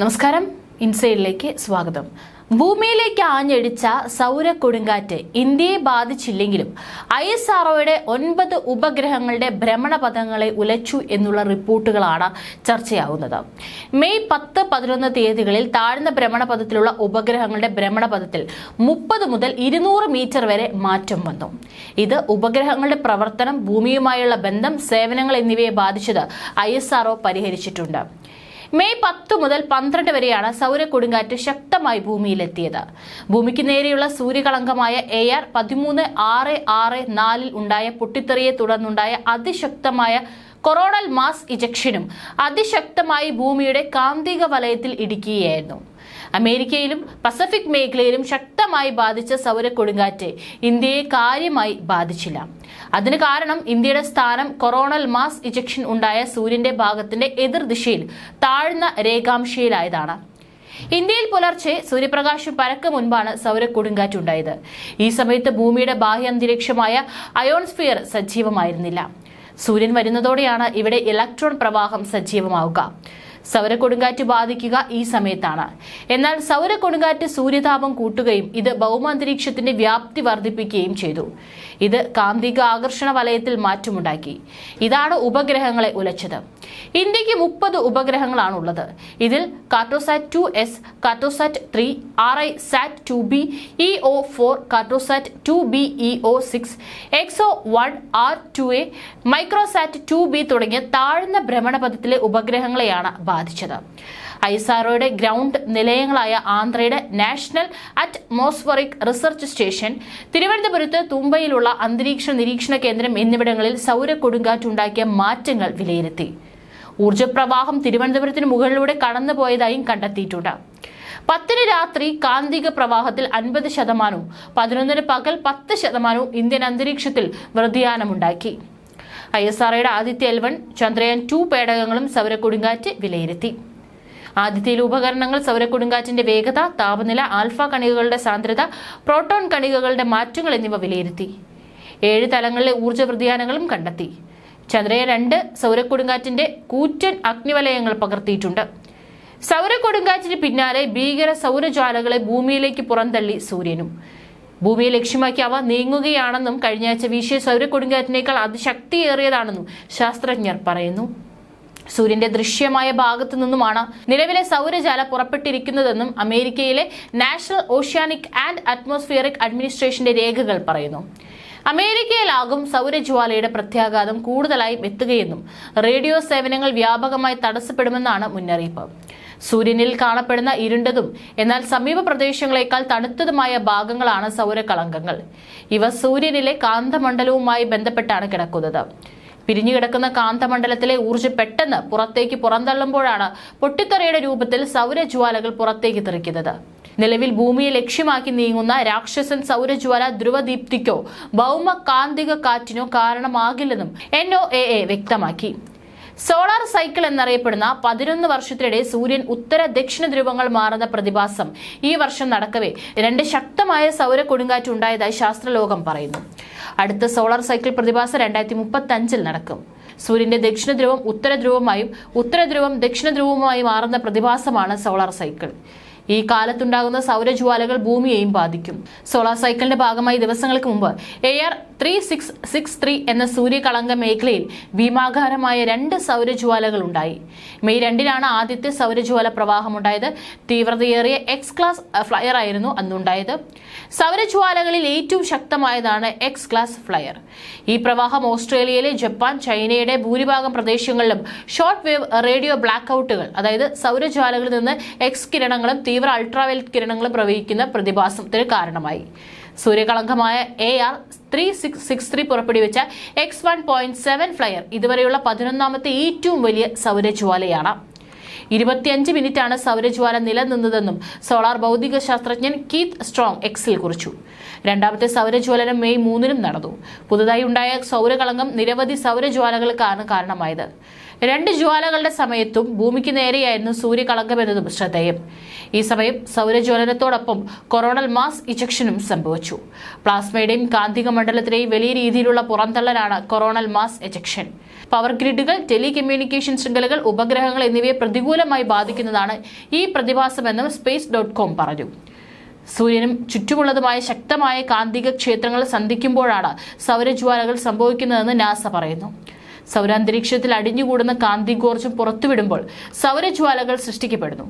നമസ്കാരം. ഇൻസൈഡിലേക്ക് സ്വാഗതം. ഭൂമിയിലേക്ക് ആഞ്ഞടിച്ച സൗര കൊടുങ്കാറ്റ് ഇന്ത്യയെ ബാധിച്ചില്ലെങ്കിലും ഐ എസ് ആർഒയുടെ ഒൻപത് ഉപഗ്രഹങ്ങളുടെ ഭ്രമണപഥങ്ങളെ ഉലച്ചു എന്നുള്ള റിപ്പോർട്ടുകളാണ് ചർച്ചയാകുന്നത് മെയ് പത്ത് പതിനൊന്ന് തീയതികളിൽ താഴ്ന്ന ഭ്രമണപഥത്തിലുള്ള ഉപഗ്രഹങ്ങളുടെ ഭ്രമണപഥത്തിൽ മുപ്പത് മുതൽ ഇരുന്നൂറ് മീറ്റർ വരെ മാറ്റം വന്നു. ഇത് ഉപഗ്രഹങ്ങളുടെ പ്രവർത്തനം ഭൂമിയുമായുള്ള ബന്ധം സേവനങ്ങൾ എന്നിവയെ ബാധിച്ചത് ഐ പരിഹരിച്ചിട്ടുണ്ട്. മെയ് പത്ത് മുതൽ പന്ത്രണ്ട് വരെയാണ് സൗര കൊടുങ്കാറ്റ് ശക്തമായി ഭൂമിയിലെത്തിയത്. ഭൂമിക്ക് നേരെയുള്ള സൂര്യകളങ്കമായ എ ആർ പതിമൂന്ന് ആറ് ആറ് നാലിൽ ഉണ്ടായ പൊട്ടിത്തെറിയെ തുടർന്നുണ്ടായ അതിശക്തമായ കൊറോണൽ മാസ് ഇജക്ഷനും അതിശക്തമായി ഭൂമിയുടെ കാന്തിക വലയത്തിൽ ഇടിക്കുകയായിരുന്നു അമേരിക്കയിലും പസഫിക് മേഖലയിലും ശക്തമായി ബാധിച്ച സൗര കൊടുങ്കാറ്റ് ഇന്ത്യയെ കാര്യമായി ബാധിച്ചില്ല. അതിന് കാരണം ഇന്ത്യയുടെ സ്ഥാനം കൊറോണൽ മാസ് ഇജക്ഷൻ ഉണ്ടായ സൂര്യന്റെ ഭാഗത്തിന്റെ എതിർദിശയിൽ താഴ്ന്ന രേഖാംശയിലായതാണ്. ഇന്ത്യയിൽ പുലർച്ചെ സൂര്യപ്രകാശം പരക്ക് മുൻപാണ് സൗര കൊടുങ്കാറ്റുണ്ടായത് ഈ സമയത്ത് ഭൂമിയുടെ ബാഹ്യാന്തരീക്ഷമായ അയോൺസ്ഫിയർ സജീവമായിരുന്നില്ല. സൂര്യൻ വരുന്നതോടെയാണ് ഇവിടെ ഇലക്ട്രോൺ പ്രവാഹം സജീവമാവുക. സൗര കൊടുങ്കാറ്റ് ബാധിക്കുക ഈ സമയത്താണ്. എന്നാൽ സൗര കൊടുങ്കാറ്റ് സൂര്യതാപം കൂട്ടുകയും ഇത് ഭൗമാന്തരീക്ഷത്തിന്റെ വ്യാപ്തി വർദ്ധിപ്പിക്കുകയും ചെയ്തു. ഇത് കാന്തിക ആകർഷണ വലയത്തിൽ മാറ്റമുണ്ടാക്കി. ഇതാണ് ഉപഗ്രഹങ്ങളെ ഉലച്ചത്. ഇന്ത്യയ്ക്ക് മുപ്പത് ഉപഗ്രഹങ്ങളാണ് ഉള്ളത് ഇതിൽ Cartosat two S Cartosat three R I sat two B E O four Cartosat two B E O six exo one R two A microsat two B തുടങ്ങിയ താഴ്ന്ന ഭ്രമണപഥത്തിലെ ഉപഗ്രഹങ്ങളെയാണ് ബാധിച്ചത്. ഐസാറോയുടെ ഗ്രൗണ്ട് നിലയങ്ങളായ ആന്ധ്രയുടെ നാഷണൽ അറ്റ്മോസ്ഫറിക് റിസർച്ച് സ്റ്റേഷൻ തിരുവനന്തപുരത്ത് തുമ്പയിലുള്ള അന്തരീക്ഷ നിരീക്ഷണ കേന്ദ്രം എന്നിവിടങ്ങളിൽ സൗര കൊടുങ്കാറ്റുണ്ടാക്കിയ മാറ്റങ്ങൾ വിലയിരുത്തി. ഊർജപ്രവാഹം തിരുവനന്തപുരത്തിന് മുകളിലൂടെ കടന്നുപോയതായും കണ്ടെത്തിയിട്ടുണ്ട്. പത്തിന് രാത്രി കാന്തിക പ്രവാഹത്തിൽ അൻപത് ശതമാനവും പതിനൊന്നിന് പകൽ പത്ത് ശതമാനവും ഇന്ത്യൻ അന്തരീക്ഷത്തിൽ വ്യതിയാനമുണ്ടാക്കി. I S ആർഒയുടെ Aditya L one Chandrayaan two പേടകങ്ങളും സൗരക്കൊടുങ്കാറ്റ് വിലയിരുത്തി. ആദിത്യയിലെ ഉപകരണങ്ങൾ സൗരക്കൊടുങ്കാറ്റിന്റെ വേഗത താപനില ആൽഫ കണികകളുടെ സാന്ദ്രത പ്രോട്ടോൺ കണികകളുടെ മാറ്റങ്ങൾ എന്നിവ വിലയിരുത്തി. ഏഴ് തലങ്ങളിലെ ഊർജ വ്യതിയാനങ്ങളും കണ്ടെത്തി. ചന്ദ്രയാൻ രണ്ട് സൗരക്കൊടുങ്കാറ്റിന്റെ കൂറ്റൻ അഗ്നിവലയങ്ങൾ പകർത്തിയിട്ടുണ്ട്. സൗരക്കൊടുങ്കാറ്റിന് പിന്നാലെ ഭീകര സൗരജ്വാലകളെ ഭൂമിയിലേക്ക് പുറന്തള്ളി സൂര്യനും. ഭൂമിയെ ലക്ഷ്യമാക്കി അവ നീങ്ങുകയാണെന്നും കഴിഞ്ഞയാഴ്ച വീശിയ സൗരക്കൊടുങ്കാറ്റിനേക്കാൾ അതിശക്തിയേറിയതാണെന്നും ശാസ്ത്രജ്ഞർ പറയുന്നു. സൂര്യന്റെ ദൃശ്യമായ ഭാഗത്തു നിന്നുമാണ് നിലവിലെ സൗരജാല പുറപ്പെട്ടിരിക്കുന്നതെന്നും അമേരിക്കയിലെ നാഷണൽ ഓഷ്യാനിക് ആൻഡ് അറ്റ്മോസ്ഫിയറിക് അഡ്മിനിസ്ട്രേഷന്റെ രേഖകൾ പറയുന്നു. അമേരിക്കയിലാകും സൗരജ്വാലയുടെ പ്രത്യാഘാതം കൂടുതലായും എത്തുകയെന്നും റേഡിയോ സേവനങ്ങൾ വ്യാപകമായി തടസ്സപ്പെടുമെന്നാണ് മുന്നറിയിപ്പ്. സൂര്യനിൽ കാണപ്പെടുന്ന ഇരുണ്ടതും എന്നാൽ സമീപ പ്രദേശങ്ങളെക്കാൾ തണുത്തതുമായ ഭാഗങ്ങളാണ് സൗരകളങ്കങ്ങൾ. ഇവ സൂര്യനിലെ കാന്തമണ്ഡലവുമായി ബന്ധപ്പെട്ടാണ് കിടക്കുന്നത്. പിരിഞ്ഞുകിടക്കുന്ന കാന്തമണ്ഡലത്തിലെ ഊർജം പെട്ടെന്ന് പുറത്തേക്ക് പുറന്തള്ളുമ്പോഴാണ് പൊട്ടിത്തെറിയുടെ രൂപത്തിൽ സൗരജ്വാലകൾ പുറത്തേക്ക് തെറിക്കുന്നത്. നിലവിൽ ഭൂമിയെ ലക്ഷ്യമാക്കി നീങ്ങുന്ന രാക്ഷസൻ സൗരജ്വാല ധ്രുവദീപ്തിക്കോ ഭൗമ കാന്തിക കാറ്റിനോ കാരണമാകില്ലെന്നും എൻ ഒ എ എ വ്യക്തമാക്കി. സോളാർ സൈക്കിൾ എന്നറിയപ്പെടുന്ന പതിനൊന്ന് വർഷത്തിനിടെ സൂര്യൻ ഉത്തര ദക്ഷിണ ധ്രുവങ്ങൾ മാറുന്ന പ്രതിഭാസം ഈ വർഷം നടക്കവേ രണ്ട് ശക്തമായ സൗര കൊടുങ്കാറ്റ് ഉണ്ടായതായി ശാസ്ത്രലോകം പറയുന്നു. അടുത്ത സോളാർ സൈക്കിൾ പ്രതിഭാസം രണ്ടായിരത്തി മുപ്പത്തി അഞ്ചിൽ നടക്കും. സൂര്യന്റെ ദക്ഷിണ ധ്രുവം ഉത്തര ധ്രുവമായും ഉത്തര ധ്രുവം ദക്ഷിണ ധ്രുവവുമായി മാറുന്ന പ്രതിഭാസമാണ് സോളാർ സൈക്കിൾ. ഈ കാലത്തുണ്ടാകുന്ന സൗരജ്വാലകൾ ഭൂമിയെയും ബാധിക്കും. സോളാർ സൈക്കിളിന്റെ ഭാഗമായി ദിവസങ്ങൾക്ക് മുമ്പ് A R three six six three എന്ന സൂര്യകളങ്ക മേഖലയിൽ ഭീമാകാരമായ രണ്ട് സൗരജ്വാലകൾ ഉണ്ടായി. മെയ് രണ്ടിനാണ് ആദ്യത്തെ സൗരജ്വാല പ്രവാഹമുണ്ടായത്. തീവ്രതയേറിയ എക്സ് ക്ലാസ് ഫ്ലയർ ആയിരുന്നു അന്നുണ്ടായത്. സൗരജ്വാലകളിൽ ഏറ്റവും ശക്തമായതാണ് എക്സ് ക്ലാസ് ഫ്ലയർ ഈ പ്രവാഹം ഓസ്ട്രേലിയയിലെ ജപ്പാൻ ചൈനയുടെ ഭൂരിഭാഗം പ്രദേശങ്ങളിലും ഷോർട്ട് വേവ് റേഡിയോ ബ്ലാക്ക് ഔട്ടുകൾ അതായത് സൗരജ്വാലകളിൽ നിന്ന് എക്സ് കിരണങ്ങളും അൾട്രാവയലറ്റ് കിരണങ്ങൾ പ്രവഹിക്കുന്ന പ്രതിഭാസത്തിന് കാരണമായി. സൂര്യകളങ്കമായ A R three six six three പുറപ്പെടുവിച്ച X one point seven flare ഇതുവരെയുള്ള പതിനൊന്നാമത്തെ ഏറ്റവും വലിയ സൗരജ്വാലയാണ്. ഇരുപത്തിയഞ്ച് മിനിറ്റാണ് സൗരജ്വാല നിലനിന്നതെന്നും സോളാർ ഭൗതിക ശാസ്ത്രജ്ഞൻ കീത്ത് സ്ട്രോങ് എക്സിൽ കുറിച്ചു. രണ്ടാമത്തെ സൗരജ്വലനം മെയ് മൂന്നിനും നടന്നു. പുതുതായി ഉണ്ടായ സൗരകളങ്കം നിരവധി സൗരജ്വാലകൾക്കാണ് കാരണമായത്. രണ്ട് ജ്വാലകളുടെ സമയത്തും ഭൂമിക്ക് നേരെയായിരുന്നു സൂര്യകളങ്കം എന്നതും ശ്രദ്ധേയം. ഈ സമയം സൗരജ്വലനത്തോടൊപ്പം കൊറോണൽ മാസ് ഇജക്ഷനും സംഭവിച്ചു. പ്ലാസ്മയുടെയും കാന്തിക മണ്ഡലത്തിലെയും വലിയ രീതിയിലുള്ള പുറന്തള്ളലാണ് കൊറോണൽ മാസ് എജക്ഷൻ പവർ ഗ്രിഡുകൾ ടെലികമ്മ്യൂണിക്കേഷൻ ശൃംഖലകൾ ഉപഗ്രഹങ്ങൾ എന്നിവയെ പ്രതികൂലമായി ബാധിക്കുന്നതാണ് ഈ പ്രതിഭാസമെന്നും സ്പേസ് ഡോട്ട് കോം പറഞ്ഞു. സൂര്യനും ചുറ്റുമുള്ളതുമായ ശക്തമായ കാന്തിക ക്ഷേത്രങ്ങൾ സന്ധിക്കുമ്പോഴാണ് സൗരജ്വാലകൾ സംഭവിക്കുന്നതെന്ന് നാസ പറയുന്നു. സൗരാന്തരീക്ഷത്തിൽ അടിഞ്ഞുകൂടുന്ന കാന്തികോർജം പുറത്തുവിടുമ്പോൾ സൗരജ്വാലകൾ സൃഷ്ടിക്കപ്പെടുന്നു.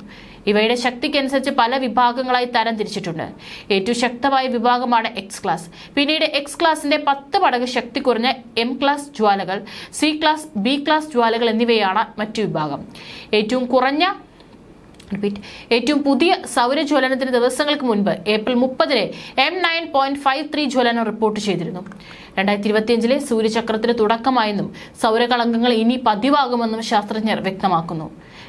ഇവയുടെ ശക്തിക്കനുസരിച്ച് പല വിഭാഗങ്ങളായി തരം തിരിച്ചിട്ടുണ്ട്. ഏറ്റവും ശക്തമായ വിഭാഗമാണ് എക്സ് ക്ലാസ് പിന്നീട് എക്സ് ക്ലാസിന്റെ പത്ത് മടങ്ങ് ശക്തി കുറഞ്ഞ എം ക്ലാസ് ജ്വാലകൾ സി ക്ലാസ് ബി ക്ലാസ് ജ്വാലകൾ എന്നിവയാണ് മറ്റു വിഭാഗം. ഏറ്റവും കുറഞ്ഞ റിപ്പീറ്റ് ഏറ്റവും പുതിയ സൗരജ്വലനത്തിന് ദിവസങ്ങൾക്ക് മുൻപ് ഏപ്രിൽ മുപ്പതിന് M nine point five three ജ്വലനം റിപ്പോർട്ട് ചെയ്തിരുന്നു. രണ്ടായിരത്തി ഇരുപത്തിയഞ്ചിലെ സൂര്യചക്രത്തിന് തുടക്കമായെന്നും സൗരകളങ്കങ്ങൾ ഇനി പതിവാകുമെന്നും ശാസ്ത്രജ്ഞർ വ്യക്തമാക്കുന്നു.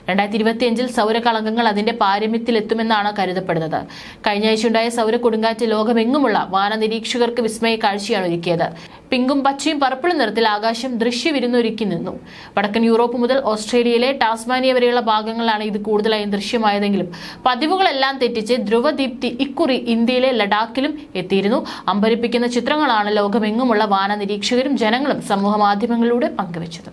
രണ്ടായിരത്തി ഇരുപത്തിയഞ്ചിൽ സൗരകളങ്കങ്ങൾ അതിന്റെ പാരമ്യത്തിലെത്തുമെന്നാണ് കരുതപ്പെടുന്നത്. കഴിഞ്ഞ ആഴ്ചയുണ്ടായ സൗര കൊടുങ്കാറ്റ് ലോകമെങ്ങുമുള്ള വാന നിരീക്ഷകർക്ക് വിസ്മയ കാഴ്ചയാണ് ഒരുക്കിയത്. പിങ്കും പച്ചയും പർപ്പിളും നിറത്തിൽ ആകാശം ദൃശ്യവിരുന്നൊരുക്കി നിന്നു. വടക്കൻ യൂറോപ്പ് മുതൽ ഓസ്ട്രേലിയയിലെ ടാസ്മാനിയ വരെയുള്ള ഭാഗങ്ങളിലാണ് ഇത് കൂടുതലായും ദൃശ്യമായതെങ്കിലും പതിവുകളെല്ലാം തെറ്റിച്ച് ധ്രുവദീപ്തി ഇക്കുറി ഇന്ത്യയിലെ ലഡാക്കിലും എത്തിയിരുന്നു. അമ്പരിപ്പിക്കുന്ന ചിത്രങ്ങളാണ് ലോകമെങ്ങുമുള്ള വാന നിരീക്ഷകരും ജനങ്ങളും സമൂഹ മാധ്യമങ്ങളിലൂടെ പങ്കുവച്ചത്.